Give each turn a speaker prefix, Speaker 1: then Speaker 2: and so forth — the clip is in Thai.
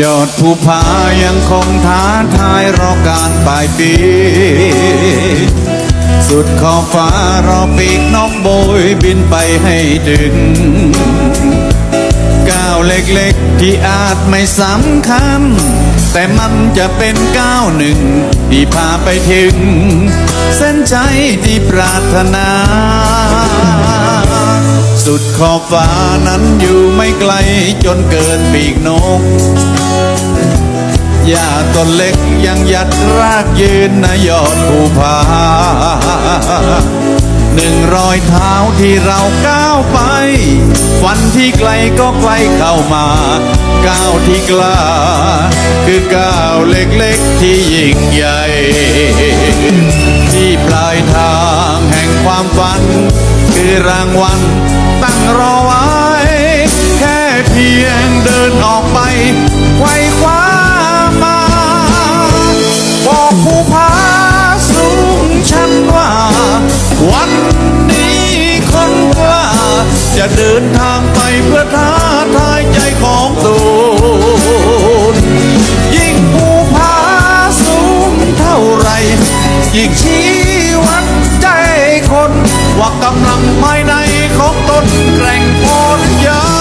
Speaker 1: ยอดภูผายังคงท้าทายรอการปลายปี สุดขอบฟ้ารอปีกนกโบยบินไปให้ถึงก้าวเล็กๆที่อาจไม่สำคัญ แต่มันจะเป็นก้าวหนึ่ง ที่พาไปถึง เส้นใจที่ปรารถนา สุดขอบฟ้านั้นอยู่ไม่ไกลจนเกินปีกนกหญ้าต้นเล็กยังหยัดรากยืนนยอดภูผาหนึ่งรอยเท้าที่เราก้าวไป ฝันที่ไกลก็ใกล้เข้ามา ก้าวที่กล้า คือก้าวเล็กๆที่ยิ่งใหญ่ ที่ปลายทางแห่งความฝัน คือรางวัล รอไว้ แค่เพียงเดินออกไปไขว้คว้ามาบอกภูผาสูงชันว่า วันนี้คนกล้าจะเดินทางไปเพื่อท้าทายใจของตนยิ่งภูผาสูงเท่าไรยิ่ง all together.